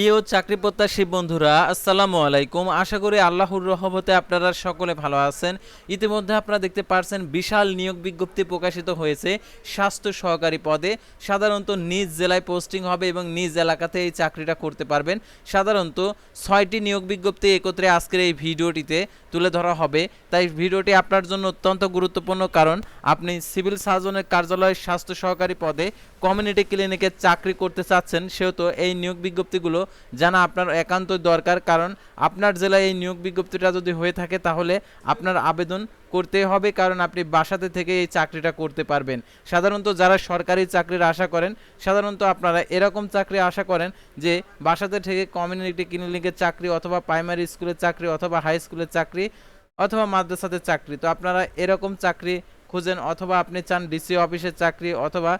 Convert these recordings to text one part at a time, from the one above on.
প্রিয় চাকরি প্রত্যাশী বন্ধুরা, আসসালামু আলাইকুম। আশা করি আল্লাহর রহমতে আপনারা সকলে ভালো আছেন। ইতিমধ্যে আপনারা দেখতে পারছেন বিশাল নিয়োগ বিজ্ঞপ্তি প্রকাশিত হয়েছে স্বাস্থ্য সহকারী পদে। সাধারণত নিজ জেলায় পোস্টিং হবে এবং নিজ এলাকাতে এই চাকরিটা করতে পারবেন। সাধারণত ছয়টি নিয়োগ বিজ্ঞপ্তি একত্রে আজকের এই ভিডিওটিতে তুলে ধরা হবে। তাই ভিডিওটি আপনার জন্য অত্যন্ত গুরুত্বপূর্ণ, কারণ আপনি সিভিল সার্জনের কার্যালয়ের স্বাস্থ্য সহকারী পদে কমিউনিটি ক্লিনিকে চাকরি করতে চাচ্ছেন, সেহেতু এই নিয়োগ বিজ্ঞপ্তিগুলো জানা আপনার একান্ত দরকার। কারণ আপনার জেলায় এই নিয়োগ বিজ্ঞপ্তিটা যদি হয়ে থাকে, তাহলে আপনার আবেদন করতে হবে। কারণ আপনি বাসাতে থেকে এই চাকরিটা করতে পারবেন। সাধারণত যারা সরকারি চাকরির আশা করেন, সাধারণত আপনারা এরকম চাকরি আশা করেন যে বাসাতে থেকে কমিউনিটি ক্লিনিকের চাকরি অথবা প্রাইমারি স্কুলের চাকরি অথবা হাই স্কুলের চাকরি অথবা মাদ্রাসাতে চাকরি। তো আপনারা এরকম চাকরি খুঁজেন অথবা আপনি চান ডিসি অফিসের চাকরি অথবা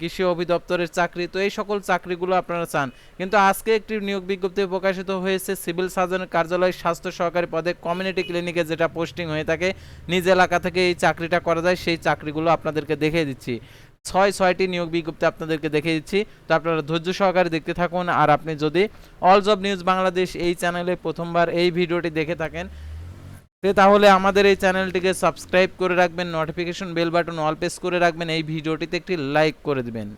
কৃষি অধিদপ্তরের চাকরি, তো এই সকল চাকরিগুলো আপনারা চান। কিন্তু আজকে একটি নিয়োগ বিজ্ঞপ্তি প্রকাশিত হয়েছে সিভিল সার্জনের কার্যালয় স্বাস্থ্য সহকারী পদে কমিউনিটি ক্লিনিকে যেটা পোস্টিং হয়ে থাকে, নিজ এলাকা থেকে এই চাকরিটা করা যায়, সেই চাকরিগুলো আপনাদেরকে দেখিয়ে দিচ্ছি। ছয়, ছয়টি নিয়োগ বিজ্ঞপ্তি আপনাদেরকে দেখিয়ে দিচ্ছি, তো আপনারা ধৈর্য সহকারে দেখতে থাকুন। আর আপনি যদি অল জব নিউজ বাংলাদেশ এই চ্যানেলে প্রথমবার এই ভিডিওটি দেখে থাকেন তাহলে আমাদের এই চ্যানেলটিকে সাবস্ক্রাইব করে রাখবেন notification bell button all press করে রাখবেন, এই ভিডিওটিতে একটি লাইক করে দিবেন।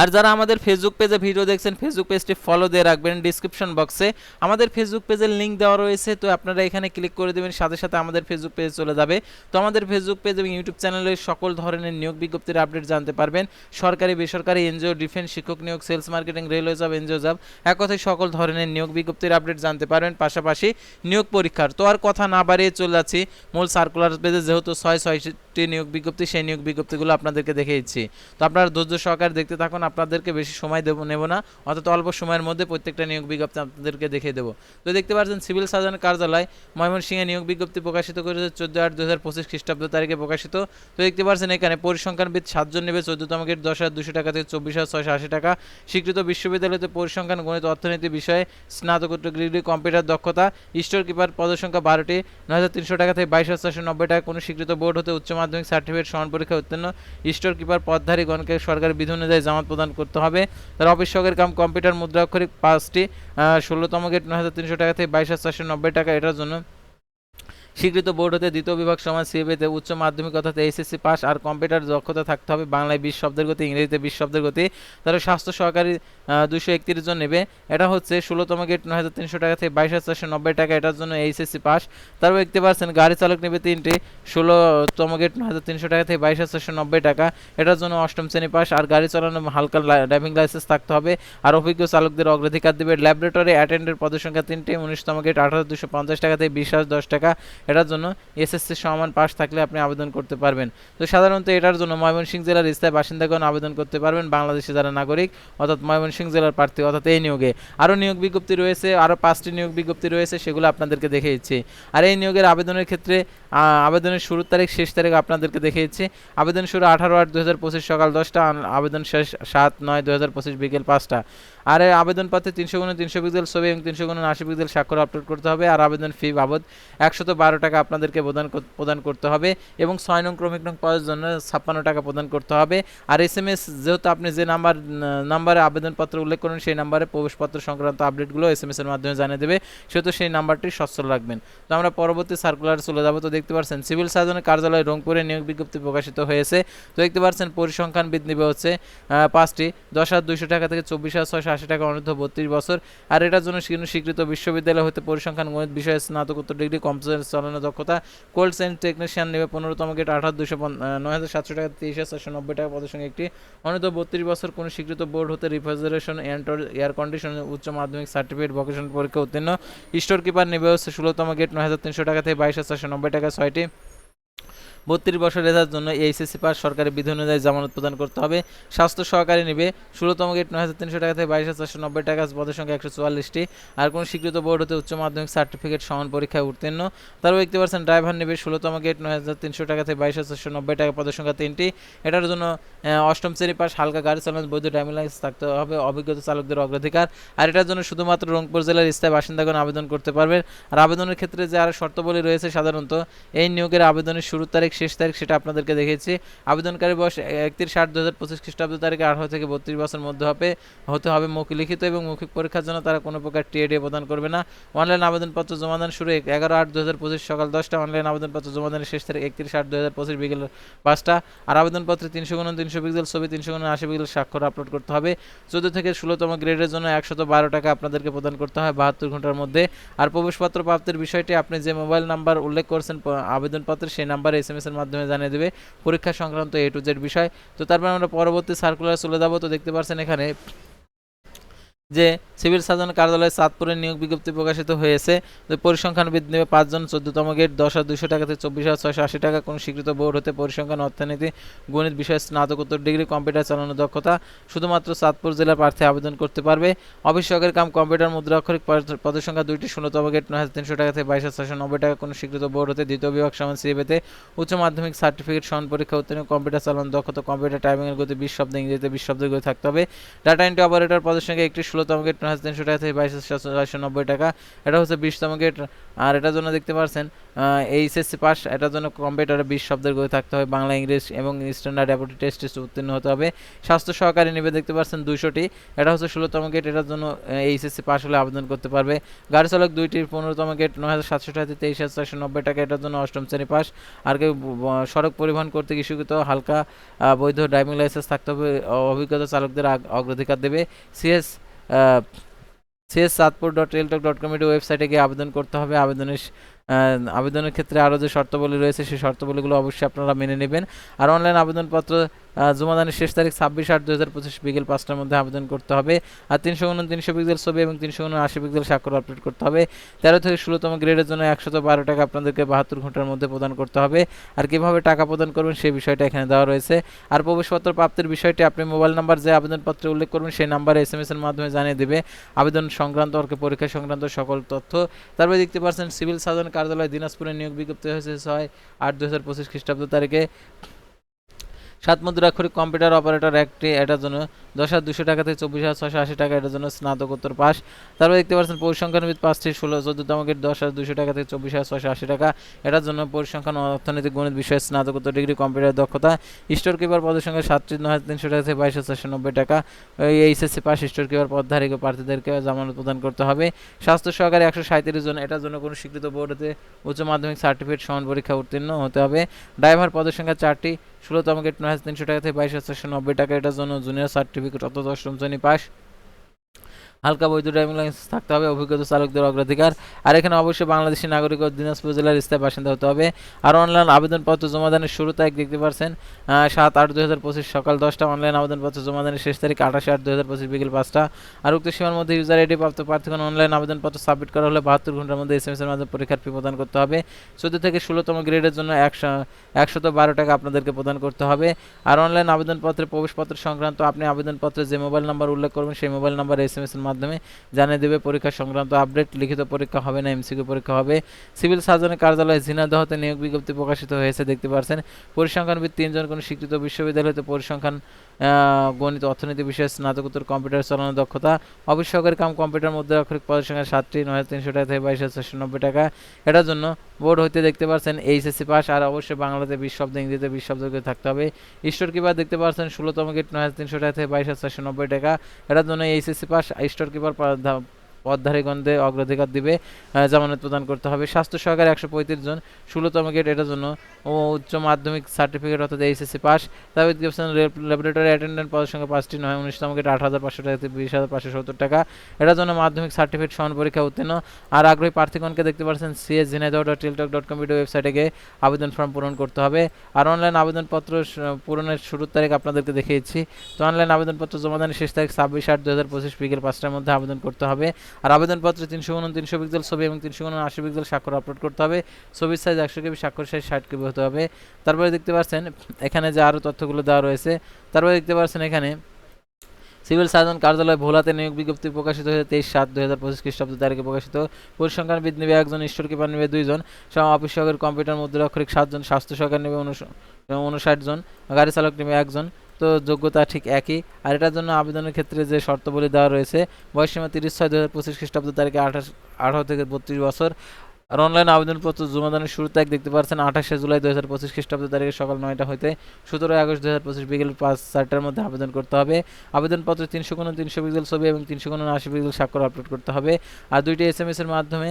আর যারা আমাদের ফেসবুক পেজে ভিডিও দেখছেন ফেসবুক পেজটি ফলো দিয়ে রাখবেন ডিসক্রিপশন বক্সে আমাদের ফেসবুক পেজের লিঙ্ক দেওয়া রয়েছে, তো আপনারা এখানে ক্লিক করে দেবেন, সাথে সাথে আমাদের ফেসবুক পেজে চলে যাবে। তো আমাদের ফেসবুক পেজ এবং ইউটিউব চ্যানেলে সকল ধরনের নিয়োগ বিজ্ঞপ্তির আপডেট জানতে পারবেন। সরকারি, বেসরকারি এনজিও ডিফেন্স শিক্ষক নিয়োগ sales marketing railway job NGO job এক কথায় সকল ধরনের নিয়োগ বিজ্ঞপ্তির আপডেট জানতে পারবেন। পাশাপাশি নিয়োগ পরীক্ষার। তো আর কথা না বাড়িয়ে চলে যাচ্ছি, মূল সার্কুলার পেজে যেহেতু ছয়, ছয়টি নিয়োগ বিজ্ঞপ্তি, সেই নিয়োগ বিজ্ঞপ্তিগুলো আপনাদেরকে দেখে দিচ্ছি। তো আপনারা ধৈর্য সহকারে দেখতে থাকুন আপনাদেরকে বেশি সময় দেবো নেব না অর্থাৎ অল্প সময়ের মধ্যে প্রত্যেকটা নিয়োগ বিজ্ঞপ্তি আপনাদেরকে দেখে দেবো। তো দেখতে পাচ্ছেন, সিভিল সার্জনের কার্যালয় ময়মনসিংহে নিয়োগ বিজ্ঞপ্তি প্রকাশিত করেছে চোদ্দ আট দু হাজার পঁচিশ খ্রিস্টাব্দ তারিখে প্রকাশিত। তো দেখতে পাচ্ছেন, এখানে পরিসংখ্যানবিদ সাতজন নেবে চোদ্দতম গেট দশ হাজার দুশো টাকা থেকে চব্বিশ হাজার ছয়শো আশি টাকা। স্বীকৃত বিশ্ববিদ্যালয়তে পরিসংখ্যান, গণিত, অর্থনীতি বিষয়ে স্নাতকোত্তর ডিগ্রি কম্পিউটার দক্ষতা, স্টোর কিপার পদসংখ্যা বারোটি নয় হাজার তিনশো টাকা থেকে বাইশ হাজার চারশো নব্বই টাকা। কোনো স্বীকৃত বোর্ড হতে উচ্চ মাধ্যমিক সার্টিফিকেট সমান পরীক্ষা উত্তীর্ণ, স্টোর কিপার পদধারী গণকে সরকারি বিধি অনুযায়ী জামাত প্রদান করতে হবে। তার অফিস কাম, কম্পিউটার মুদ্রাক্ষরিক পাঁচটি ষোলোতম গেট নয় হাজার তিনশো টাকা থেকে বাইশ হাজার চারশো নব্বই টাকা। এটার জন্য স্বীকৃত বোর্ড হতে দ্বিতীয় বিভাগ সমাজ সিএবিতে উচ্চ মাধ্যমিক অর্থাৎ এইচএসসি পাস আর কম্পিউটার দক্ষতা থাকতে হবে। বাংলায় বিশ শব্দের গতি, ইংরেজিতে বিশ শব্দের গতি। তারা স্বাস্থ্য সহকারী দুশো একত্রিশ জন নেবে। এটা হচ্ছে ষোলোতম গেট নয় হাজার তিনশো টাকা থেকে বাইশ হাজার চারশো নব্বই টাকা। এটার জন্য এইচএসসি পাস তারপর দেখতে পাচ্ছেন, গাড়ি চালক নেবে তিনটি। ষোলোতম গেট নয় হাজার তিনশো টাকা থেকে বাইশ হাজার চারশো নব্বই টাকা। এটার জন্য অষ্টম শ্রেণি পাস আর গাড়ি চালানো হালকা ড্রাইভিং লাইসেন্স থাকতে হবে। আর অভিজ্ঞ চালকদের অগ্রাধিকার দেবে। ল্যাবরেটরি অ্যাটেন্ডের পদসংখ্যা তিনটি। উনিশতম গেট আঠারো দুশো পঞ্চাশ টাকা থেকে বিশ হাজার দশ টাকা। এটার জন্য এসএসসি সমান পাস থাকলে আপনি আবেদন করতে পারবেন। তো সাধারণত এটার জন্য ময়মনসিংহ জেলার স্থায়ী বাসিন্দাগণ আবেদন করতে পারবেন বাংলাদেশে যারা নাগরিক, অর্থাৎ ময়মনসিংহ জেলার প্রার্থী, অর্থাৎ এই নিয়োগে। আরও নিয়োগ বিজ্ঞপ্তি রয়েছে, আরও পাঁচটি নিয়োগ বিজ্ঞপ্তি রয়েছে, সেগুলো আপনাদেরকে দেখে দিচ্ছি আর এই নিয়োগের আবেদনের ক্ষেত্রে আবেদনের শুরুর তারিখ, শেষ তারিখ আপনাদেরকে দেখে দিচ্ছি আবেদন শুরু আঠারো আট দু সকাল দশটা আবেদন শেষ সাত নয় দু বিকেল পাঁচটা। আর আবেদনপত্রে তিনশো গুণ তিনশো পিক্সেল ছবি এবং তিনশো গুণ আশি পিক্সেল স্বাক্ষর আপলোড করতে হবে আর আবেদন ফি বাবদ একশত বারো টাকা আপনাদেরকে প্রদান প্রদান করতে হবে এবং ছয় নং ক্রমিক নং পদের জন্য ছাপ্পান্ন টাকা প্রদান করতে হবে। আর এস এম এস যেহেতু আপনি যে নাম্বার, নাম্বারে আবেদনপত্র উল্লেখ করুন, সেই নাম্বারে প্রবেশপত্র সংক্রান্ত আপডেটগুলো এস এম এস এর মাধ্যমে জানিয়ে দেবে। সেহেতু সেই নাম্বারটি সচ্ছল রাখবেন। তো আমরা পরবর্তী সার্কুলার চলে যাব। তো দেখতে পাচ্ছেন সিভিল সার্জনের কার্যালয় রংপুরে নিয়োগ বিজ্ঞপ্তি প্রকাশিত হয়েছে। তো দেখতে পাচ্ছেন পরিসংখ্যানবিদ নিবে হচ্ছে পাঁচটি। দশ হাজার দুইশো টাকা থেকে চব্বিশ হাজার ছয়শো আশি টাকা অনূর্ধ্ব বত্রিশ বছর। আর এটার জন্য স্বীকৃত বিশ্ববিদ্যালয় হতে পরিসংখ্যান, গণিত বিষয়ে স্নাতকোত্তর ডিগ্রি কম্পিউটার চালানো দক্ষতা কোল্ড সায়েন্স টেকনিশিয়ান নেবে পনেরোতম গেট, আঠারো দুশো নয় হাজার সাতশো টাকা তেইশ হাজার চারশো নব্বই টাকা পদের সঙ্গে একটি অনূর্ধ্ব বত্রিশ বছর কোনো স্বীকৃত বোর্ড হতে রিফ্রিজারেশন, এয়ার কন্ডিশন উচ্চ মাধ্যমিক সার্টিফিকেট, ভোকেশনাল পরীক্ষা উত্তীর্ণ। স্টোর কিপার নেবে হচ্ছে ষোলোতম গেট, নয় হাজার তিনশো টাকা থেকে বাইশ হাজার চারশো নব্বই টাকা ছয়টি। বত্রিশ বছর রেজার জন্য এইচএসসি পাস সরকারি বিধি অনুযায়ী জামানত প্রদান করতে হবে। স্বাস্থ্য সহকারী নেবে। ষোলোতম গেট নয় হাজার তিনশো টাকা থেকে বাইশ হাজার চারশো নব্বই টাকা, পদের সংখ্যা একশো চুয়াল্লিশটি। আর কোনো স্বীকৃত বোর্ড হতে উচ্চ মাধ্যমিক সার্টিফিকেট সমান পরীক্ষায় উত্তীর্ণ। তারপর দেখতে পাচ্ছেন ড্রাইভার নেবে। ষোলোতম গেট নয় হাজার তিনশো টাকা থেকে বাইশ হাজার চারশো নব্বই টাকা, পদের সংখ্যা তিনটি। এটার জন্য অষ্টম শ্রেণি পাস, হালকা গাড়ি চালানো বৈধ ড্রাইভিং লাইসেন্স থাকতে হবে। অভিজ্ঞতা চালকদের অগ্রাধিকার। আর এটার জন্য শুধুমাত্র রংপুর জেলার স্থায়ী বাসিন্দাগণ আবেদন করতে পারবেন। আর আবেদনের ক্ষেত্রে যে আর শর্তাবলী রয়েছে সাধারণত, এই নিয়োগের আবেদনের শুরুর তারিখ তারিখ, শেষ তারিখ সেটা আপনাদেরকে দেখেছি আবেদনকারী বয়স একত্রিশ আট দু হাজার পঁচিশ খ্রিস্টাব্দ তারিখে আঠারো থেকে বত্রিশ বছর মধ্যে হবে, হতে হবে মুখ লিখিত এবং মৌখিক পরীক্ষার জন্য তারা কোনো প্রকার টিএডি প্রদান করবে না। অনলাইন আবেদনপত্র জমা দান শুরু এগারো আট দু হাজার পঁচিশ সকাল দশটা, অনলাইন আবেদনপত্র জমা দানের শেষ তারিখ একত্রিশ আট দু হাজার পঁচিশ বিকেল পাঁচটা। আর আবেদনপত্রে তিনশো গুণ তিনশো পিক্সেল ছবি তিনশো গুণ আশি পিক্সেল স্বাক্ষর আপলোড করতে হবে। চোদ্দ থেকে ষোলোতম গ্রেডের জন্য একশত বারো টাকা আপনাদেরকে প্রদান করতে হয় বাহাত্তর ঘণ্টার মধ্যে। আর প্রবেশপত্র প্রাপ্তির বিষয়টি আপনি যে মোবাইল নাম্বার উল্লেখ করছেন আবেদনপত্রে সেই নাম্বারে এস এম এর মাধ্যমে জানিয়ে দেবে পরীক্ষা সংক্রান্ত এ টু জেড বিষয়। তো তারপর আমরা পরবর্তী সার্কুলার চলে যাব। তো দেখতে পাচ্ছেন এখানে যে সিভিল সার্জন কার্যালয়ে চাঁদপুরে নিয়োগ বিজ্ঞপ্তি প্রকাশিত হয়েছে তো পরিসংখ্যান বৃদ্ধি নেবে পাঁচজন চোদ্দতম গেট, দশ হাজার দুশো টাকা থেকে চব্বিশ হাজার ছয়শো আশি টাকা কোনো স্বীকৃত বোর্ড হতে পরিসংখ্যান, অর্থনীতি, গণিত বিষয়ে স্নাতকোত্তর ডিগ্রি, কম্পিউটার চালানোর দক্ষতা শুধুমাত্র চাঁদপুর জেলার প্রার্থী আবেদন করতে পারবে। অফিস সহকারী কাম কম্পিউটার মুদ্রা অক্ষরিক পদ- পদের সংখ্যা দুইটি শূন্যতম গেট, নয় হাজার তিনশো টাকা থেকে বাইশ হাজার ছশো নব্বই টাকা কোনো স্বীকৃত বোর্ড হতে দ্বিতীয় বিভাগ সমান সিএবেতে উচ্চ মাধ্যমিক সার্টিফিকেট, সমান পরীক্ষা, উত্তীর্ণ কম্পিউটার চালানোর দক্ষতা, কম্পিউটার টাইপিংয়ের গতি, বিশ শব্দ ইংরেজিতে বিশ শব্দের গতি থাকতে হবে। ডাটা এন্ট্রি অপারেটর পদের সংখ্যা একটি ষোলোতম গেট হাজার তিনশো টাকা থেকে বাইশ ছয়শো, নব্বই টাকা। এটা হচ্ছে বিশতম গেট। আর এটার জন্য দেখতে পাচ্ছেন এইচএসসি পাস, এটার জন্য কম্পিউটারে বিশ শব্দের গতি থাকতে হবে বাংলা, ইংলিশ এবং স্ট্যান্ডার্ড অ্যাপটি টেস্ট উত্তীর্ণ হতে হবে। স্বাস্থ্য সহকারী নিবে, দেখতে পাচ্ছেন দুইশোটি। এটা হচ্ছে ষোলোতম গেট, এটার জন্য এইচএসসি পাস হলে আবেদন করতে পারবে। গাড়ি চালক দুইটির পনেরোতম গেট, নয় হাজার সাতশো টাকা থেকে তেইশ হাজার চারশো নব্বই টাকা, এটার জন্য অষ্টম শ্রেণি পাস। আর কেউ সড়ক পরিবহন করতে ইস্যুকৃত হালকা বৈধ ড্রাইভিং লাইসেন্স থাকতে হবে। অভিজ্ঞতা চালকদের অগ্রাধিকার দেবে। CS CS Satpur dot Teletalk dot কমিটির ওয়েবসাইটে গিয়ে আবেদন করতে হবে। আবেদনের আবেদনের ক্ষেত্রে আরও যে শর্তাবলী রয়েছে সেই শর্তাবলীগুলো অবশ্যই আপনারা মেনে নেবেন। আর অনলাইন আবেদনপত্র আহ, জমা দানের শেষ তারিখ ছাব্বিশ আট দু হাজার পঁচিশ বিকেল পাঁচটার মধ্যে আবেদন করতে হবে। আর তিনশো উন তিনশো পিক্সেল ছবি এবং তিনশো উন আশি পিক্সেল স্বাক্ষর আপলোড করতে হবে। তেরো থেকে ষোলোতম গ্রেডের জন্য একশত বারো টাকা আপনাদেরকে বাহাত্তর ঘণ্টার মধ্যে প্রদান করতে হবে। আর কীভাবে টাকা প্রদান করবেন সেই বিষয়টা এখানে দেওয়া রয়েছে। আর প্রবেশপত্র প্রাপ্তির বিষয়টি আপনি মোবাইল নাম্বার যে আবেদনপত্রে উল্লেখ করবেন সেই নাম্বারে এস এম এস মাধ্যমে জানিয়ে দেবে। আবেদন সংক্রান্ত অর্কে পরীক্ষা সংক্রান্ত সকল তথ্য। তারপরে দেখতে পাচ্ছেন সিভিল সার্জন কার্যালয় দিনাজপুরে নিয়োগ বিজ্ঞপ্তি হয়েছে ছয় আট দু হাজার পঁচিশ খ্রিস্টাব্দ তারিখে। সাত মুদ্রাক্ষরিক কম্পিউটার অপারেটর একটি এটার জন্য দশ হাজার দুশো টাকা থেকে চব্বিশ হাজার ছশো আশি টাকা, এটার জন্য স্নাতকোত্তর পাস। তারপরে দেখতে পাচ্ছেন পরিসংখ্যানবিদ পাঁচটি, ষোলো চোদ্দতম গেট দশ হাজার দুশো টাকা থেকে চব্বিশ হাজার ছশো আশি টাকা, এটার জন্য পরিসংখ্যান অর্থনৈতিক, গণিত বিষয়ে স্নাতকোত্তর ডিগ্রি কম্পিউটার দক্ষতা। স্টোর কিপার পদের সংখ্যা সাতটি নয় হাজার তিনশো টাকা থেকে বাইশ হাজার চারশো নব্বই টাকা। এই এইচএসসি পাস, স্টোর কিপার পদধারী প্রার্থীদেরকে জামানত প্রদান করতে হবে। স্বাস্থ্য সহকারী একশো সাঁত্রিশ জন, এটার জন্য কোনো স্বীকৃত বোর্ডেতে উচ্চ মাধ্যমিক সার্টিফিকেট সমান পরীক্ষা উত্তীর্ণ হতে হবে। ড্রাইভার পদের সংখ্যা চারটি ষোলোতম গেট নয় তিনশো টাকা থেকে বাইশ হাজার চারশো নব্বই টাকা। এটার জন্য জুনিয়র সার্টিফিকেট অত দশম শ্রেণি পাস হালকা বৈধ ড্রাইভিং লাইসেন্স থাকতে হবে অভিজ্ঞতা চালকদের অগ্রাধিকার। আর এখানে অবশ্যই বাংলাদেশি নাগরিক ও দিনাজপুর জেলার স্থায়ী বাসিন্দা হতে হবে। আর অনলাইন আবেদনপত্র জমা দানের শুরু তারিখ দেখতে পাচ্ছেন সাত আট দুই হাজার পঁচিশ সকাল দশটা অনলাইন আবেদনপত্র জমা দানের শেষ তারিখ আঠাশে আট দুই হাজার পঁচিশ বিকেল পাঁচটা। আর উক্ত সীমার মধ্যে ইউজার আইডি প্রাপ্ত প্রার্থীগণ অনলাইন আবেদনপত্র সাবমিট করা হলে বাহাত্তর ঘণ্টার মধ্যে এস এম এর মাধ্যমে পরীক্ষার ফি প্রদান করতে হবে। চোদ্দ থেকে ষোলোতম গ্রেডের জন্য একশো, একশত বারো টাকা আপনাদেরকে প্রদান করতে হবে। আর অনলাইন আবেদনপত্রে প্রবেশপত্র সংক্রান্ত আপনি আবেদনপত্রে যে মোবাইল নাম্বার উল্লেখ করবেন, সেই mobile number S M S এর মাধ্যমে জানিয়ে দেবে, পরীক্ষা সংক্রান্ত আপডেট লিখিত পরীক্ষা হবে না এমসিকিউ পরীক্ষা হবে। সিভিল সার্জনের কার্যালয়ে ঝিনাদহতে নিয়োগ বিজ্ঞপ্তি প্রকাশিত হয়েছে, দেখতে পাচ্ছেন পরিসংখ্যানবিদ তিনজন, কোনো স্বীকৃত বিশ্ববিদ্যালয়তে পরিসংখ্যান গণিত, অর্থনীতি বিষয়ে স্নাতকোত্তর, কম্পিউটার চালানোর দক্ষতা, অফিস কাম, কম্পিউটার মধ্যে অক্ষরিক পদের সংখ্যা সাতটি, নয় হাজার তিনশো টাকা থেকে বাইশ হাজার চারশো নব্বই টাকা। এটার জন্য বোর্ড হইতে দেখতে পাচ্ছেন এইচএসসি পাস, আর অবশ্যই বাংলাতে বিশ শব্দ, ইংরেজিতে বিশ শব্দ থাকতে হবে। স্টোর কিপার দেখতে পাচ্ছেন ষোলোতম গেট, নয় হাজার তিনশো টাকা থেকে বাইশ হাজার চারশো নব্বই টাকা। এটার জন্য এইচএসসি পাস, স্টোর কিপার পদধারীগণদের অগ্রাধিকার দিবে জামানত প্রদান করতে হবে। স্বাস্থ্য সহকারী একশো পঁয়ত্রিশ জন, ষোলোতম গেট এটার জন্য, ও উচ্চ মাধ্যমিক সার্টিফিকেট অর্থাৎ এইচএসসি পাস তারপর দেখছেন ল্যাবরেটরি অ্যাটেন্ডেন্ট পদের সঙ্গে পাঁচটি নয়, উনিশতম গেট আট হাজার পাঁচশো টাকা, বিশ হাজার পাঁচশো সত্তর টাকা। এটার জন্য মাধ্যমিক সার্টিফিকেট সমান পরীক্ষা উত্তীর্ণ। আর আগ্রহী প্রার্থীগণকে দেখতে পাচ্ছেন CS Jhenaidah dot Teletalk dot com video ওয়েবসাইটে গিয়ে আবেদন ফর্ম পূরণ করতে হবে। আর অনলাইন আবেদনপত্র পূরণের শুরুর তারিখ আপনাদেরকে দেখিয়েছি। তো অনলাইন আবেদনপত্র জমা দানের শেষ তারিখ ছাব্বিশ আট দু হাজার পঁচিশ বিকেল পাঁচটার মধ্যে আবেদন করতে হবে। আর আবেদনপত্রে তিনশো উন তিনশো পিক্সেল ছবি এবং তিনশো উন আশি পিক্সেল স্বাক্ষর আপলোড করতে হবে। ছবির সাইজ একশো কেবি স্বাক্ষর সাইজ ষাট কেবি হতে হবে। তারপরে দেখতে পাচ্ছেন, এখানে যে আরও তথ্যগুলো দেওয়া রয়েছে, তারপরে দেখতে পাচ্ছেন এখানে সিভিল সার্জন কার্যালয় ভোলাতে নিয়োগ বিজ্ঞপ্তি প্রকাশিত হয়েছে তেইশ সাত দুই হাজার পঁচিশ খ্রিস্টাব্দ তারিখে প্রকাশিত। পরিসংখ্যানবিদ নেবে একজন স্টোর কিপার নেবে দুইজন সহ অফিস সহকারী কম্পিউটার মুদ্রা অক্ষরিক সাতজন, স্বাস্থ্য সহকারী নেবে উনষাট জন, গাড়ি চালক নেবে একজন। তো যোগ্যতা ঠিক একই। আর এটার জন্য আবেদনের ক্ষেত্রে যে শর্তাবলী দেওয়া রয়েছে বয়সীমা তিরিশ ছয় দু হাজার পঁচিশ খ্রিস্টাব্দ তারিখে আঠাশ, আঠারো থেকে বত্রিশ বছর। আর অনলাইন আবেদনপত্র জমাদানের শুরু তারিখ দেখতে পাচ্ছেন, আঠাশে জুলাই দু হাজার পঁচিশ খ্রিস্টাব্দ তারিখে সকাল নয়টা হইতে সতেরোই আগস্ট দু হাজার পঁচিশ বিকেল পাঁচ চারটার মধ্যে আবেদন করতে হবে। আবেদনপত্রে তিনশো কোনো তিনশো পিক্সেল ছবি এবং তিনশো কোনো আশি পিক্সেল স্বাক্ষর আপলোড করতে হবে। আর দুইটি এস এম এস এর মাধ্যমে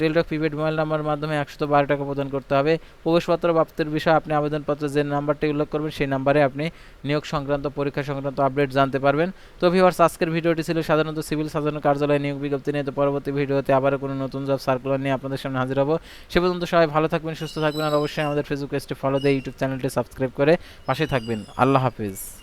টেলটক প্রিপেড মোবাইল নাম্বারের মাধ্যমে একশো বারো টাকা প্রদান করতে হবে। প্রবেশপত্র প্রাপ্তির বিষয়ে আপনি আবেদনপত্রে যে নাম্বারটি উল্লেখ করবেন, সেই নাম্বারে আপনি নিয়োগ সংক্রান্ত, পরীক্ষা সংক্রান্ত আপডেট জানতে পারবেন। তো ভিউয়ার্স আজকের ভিডিওটি ছিল সাধারণত সিভিল সাধারণ কার্যালয়ে নিয়োগ বিজ্ঞপ্তি নিয়ে। তো পরবর্তী ভিডিওতে আবারও কোনো নতুন জব সার্কুলার নিয়ে আপনাদের সামনে হাজির হব। সে পর্যন্ত সবাই ভালো থাকবেন, সুস্থ থাকবেন, আর অবশ্যই আমাদের ফেসবুক পেজটি ফলো দিয়ে ইউটিউব চ্যানেলটি সাবস্ক্রাইব করে পাশে থাকবেন। আল্লাহ হাফিজ।